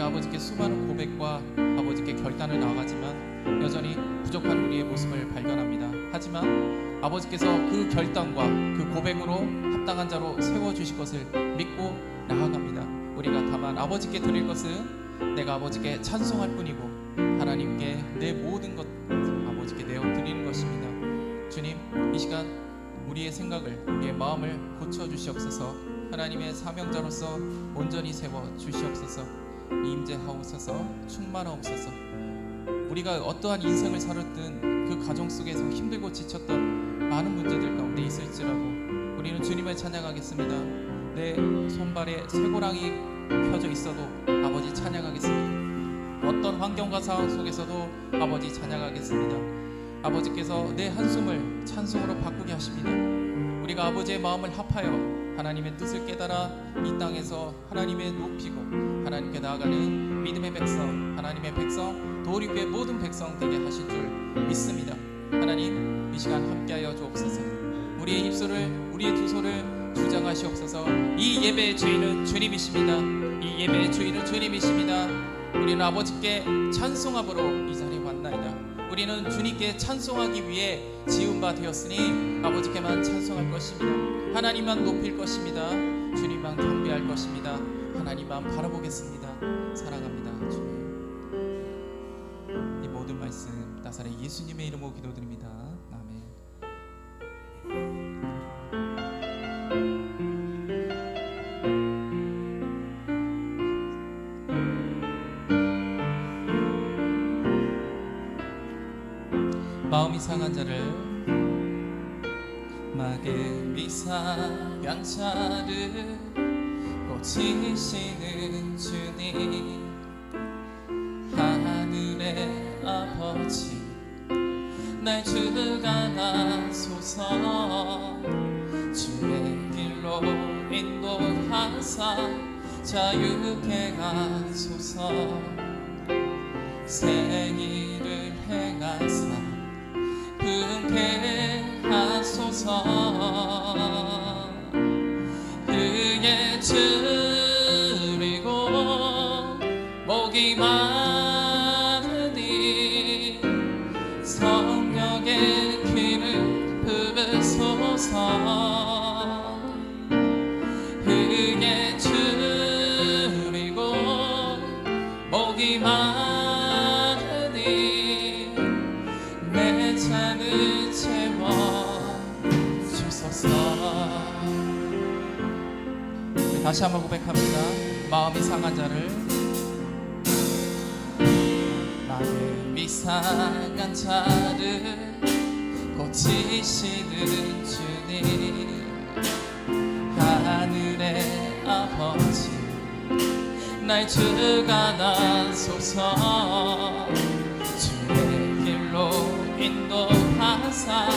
우리가 아버지께 수많은 고백과 아버지께 결단을 나아가지만 여전히 부족한 우리의 모습을 발견합니다. 하지만 아버지께서 그 결단과 그 고백으로 합당한 자로 세워 주실 것을 믿고 나아갑니다. 우리가 다만 아버지께 드릴 것은 내가 아버지께 찬송할 뿐이고 하나님께 내 모든 것 아버지께 내어 드리는 것입니다. 주님, 이 시간 우리의 생각을 우리의 마음을 고쳐 주시옵소서. 하나님의 사명자로서 온전히 세워 주시옵소서. 임재하옵소서. 충만하옵소서. 우리가 어떠한 인생을 살았든 그 가정 속에서 힘들고 지쳤던 많은 문제들 가운데 있을지라도 우리는 주님을 찬양하겠습니다. 내 손발에 쇠고랑이 펴져 있어도 아버지 찬양하겠습니다. 어떤 환경과 상황 속에서도 아버지 찬양하겠습니다. 아버지께서 내 한숨을 찬송으로 바꾸게 하십니다. 우리가 아버지의 마음을 합하여 하나님의 뜻을 깨달아 이 땅에서 하나님의 높이고 하나님께 나아가는 믿음의 백성, 하나님의 백성, 도리교의 모든 백성 되게 하신 줄 믿습니다. 하나님 이 시간 함께하여 주옵소서. 우리의 입술을 우리의 두 손을 주장하시옵소서. 이 예배의 주인은 주님이십니다. 이 예배의 주인은 주님이십니다. 우리는 아버지께 찬송함으로 이 자리에 왔나이다. 우리는 주님께 찬송하기 위해 지은 바 되었으니 아버지께만 찬송할 것입니다. 하나님만 높일 것입니다. 주님만 경배할 것입니다. 하나님만 바라보겠습니다. 사랑합니다. 주님. 이 모든 말씀 나사렛 예수님의 이름으로 기도드립니다. 아멘. 상한 자를 마음이 상한 자를 고치시는 주님 하늘의 아버지 날 주관하소서 주의 길로 인도하사 자유케 하소서. 새 일을 행하사 분케 하소서. 그의 줄 다시 한번 고백합니다. 마음이 상한 자를 마음이 상한 자를 고치시는 주님. 하늘의 아버지 날 주관하소서 주의 길로 인도하사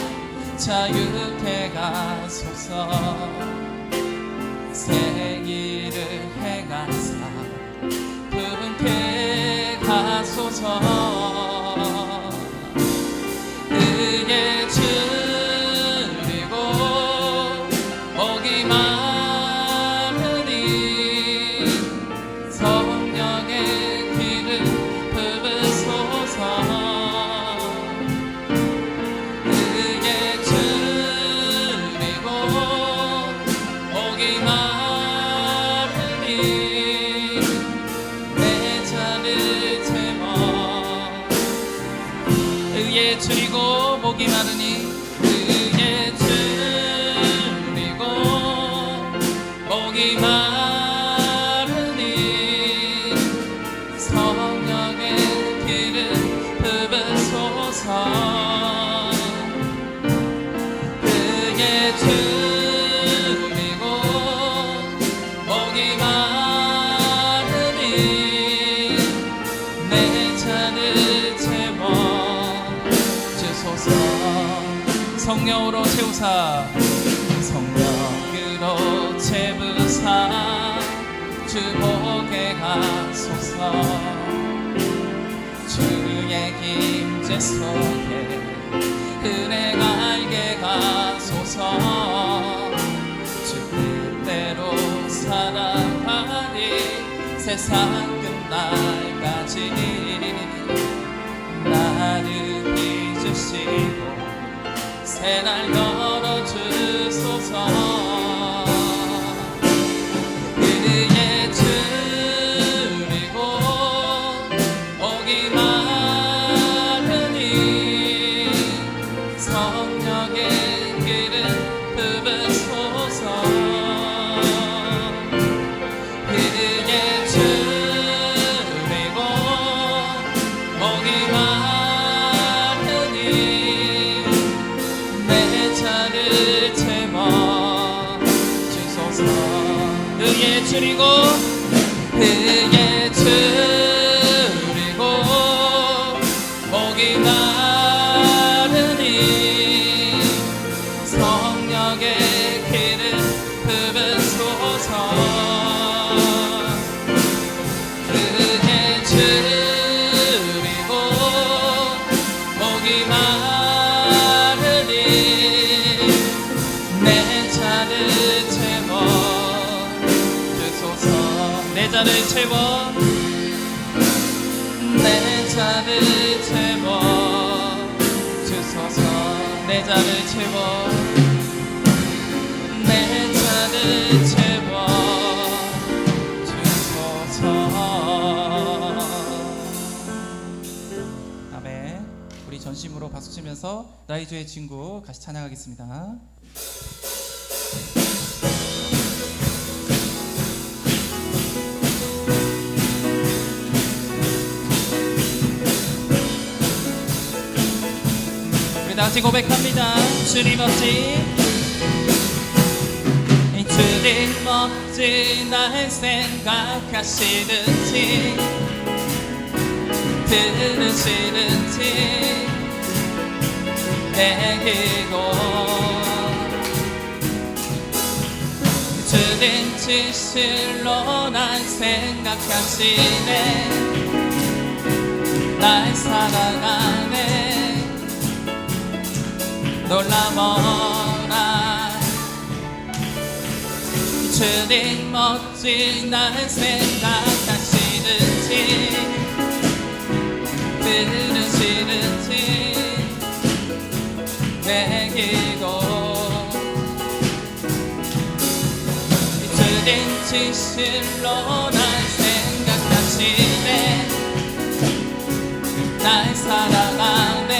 자유케 가소서 새 길을 행하사 분케 가소서 채우사 성령으로 채우사 주복에 가소서. 주의 김제 속에 은혜 알게 가소서. 주 뜻대로 살아가니 세상 끝날 날까지 나를 빚으시 고 새날 열어주소서 내 잔을 우리 전심으로 박수 치면서 나의 주의 친구 같이 찬양하겠습니다 같이 고백합니다. 주님 없지? 주님 없지? 날 생각하시는지? 들으시는지? 내기고 주님 지실로 날 생각하시네. 날 사랑하네 놀라워라. 주님 멋진 날 생각하시는지 들으시는지 내기고. 주님 지실로 날 생각하시네 날 사랑하네.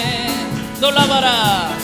놀라봐라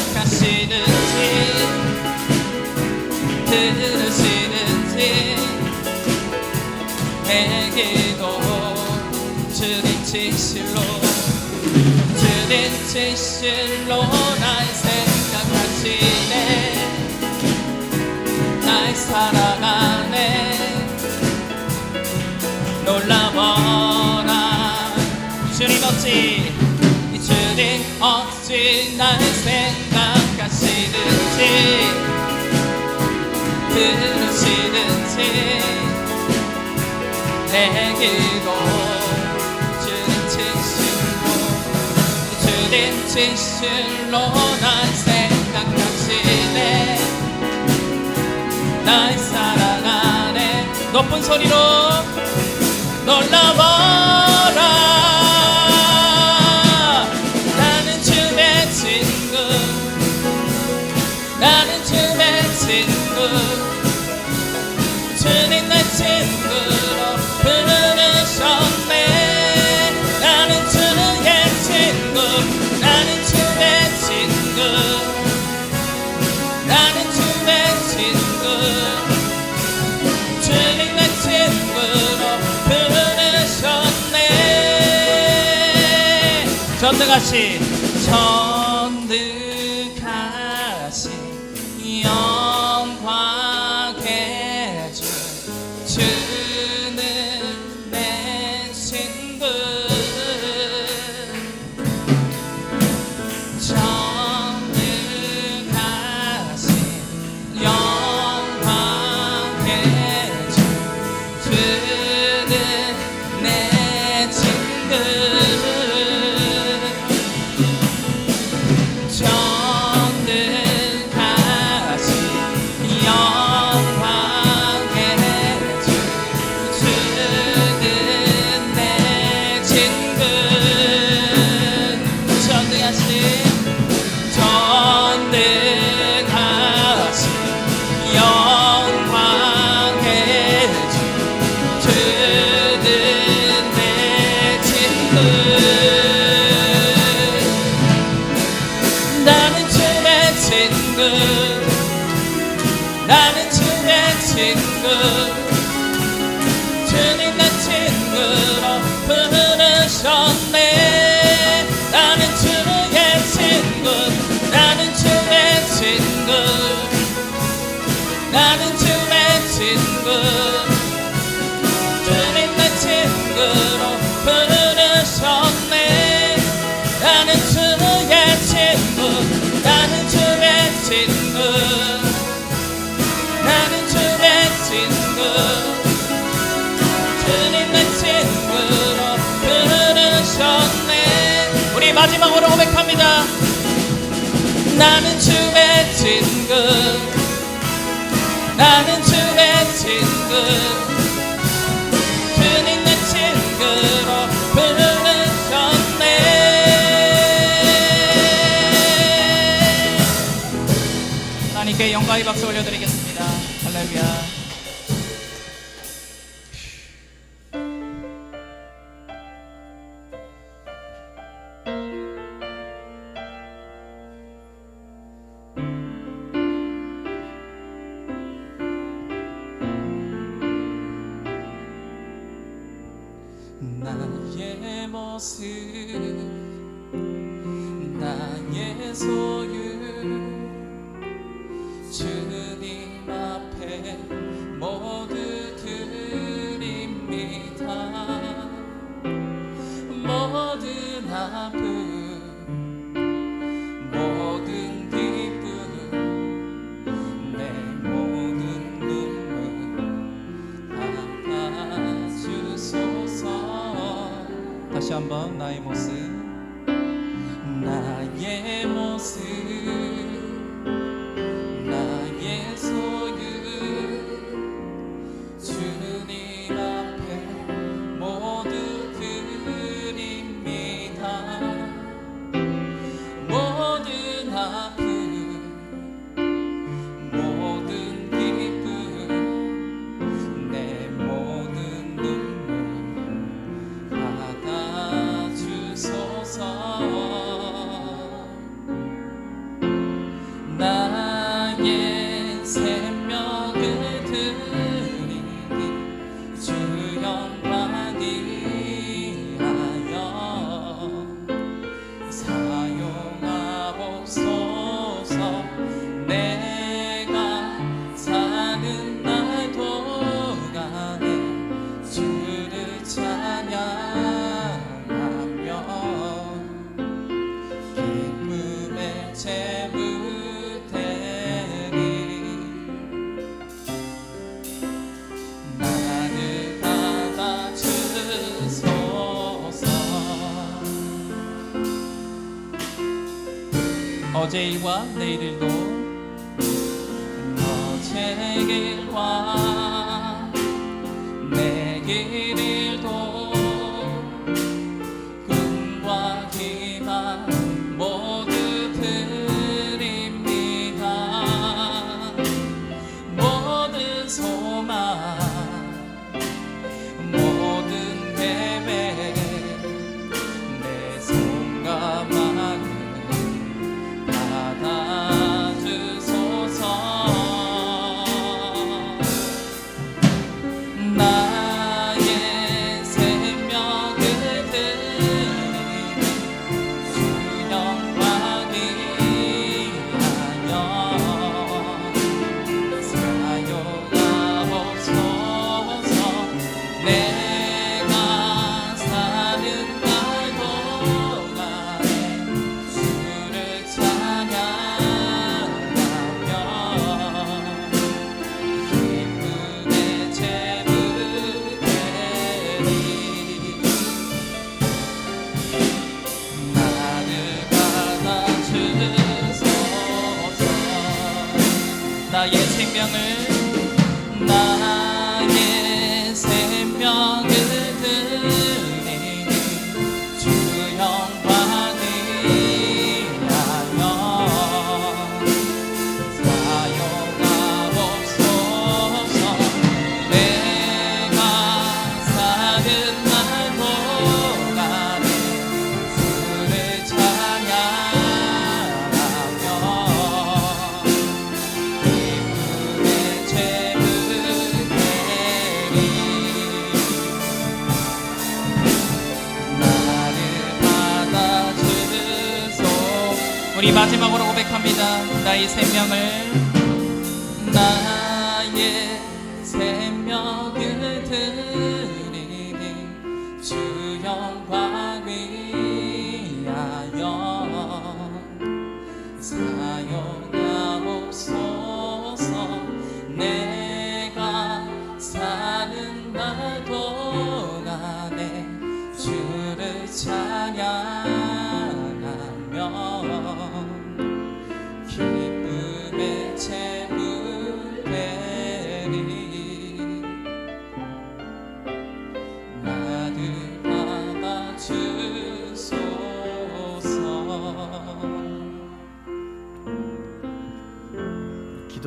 하시는지 들으시는지 내게도 주님 지실로 주님 지실로 날 생각하시네. 날 사랑하네. 놀라워라 주님 어찌 주님 어찌 날 들으시는지 내게도 주님 지실로 주님 지실로 날 생각하시네. 날 사랑하네. 높은 소리로 놀라워 부르셨네 나는 주의 친구. 주님의 친구로 부르셨네. 나는 주의 친구. 나는 주의 친구. 나는 주의 친구. 주님의 친구로 부르셨네. 우리 마지막으로 고백합니다. 나는 주의 친구. 나는 주의 친구. 주님 내 친구로 부르셨네 하나님께 영광의 박수 올려드리겠습니다. 할렐루야. 모습 나의 손 among thy Moses. 제일과 내일을 놓 양을 마지막으로 고백합니다. 나의 생명을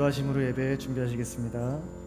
기도하심으로 예배 준비하시겠습니다.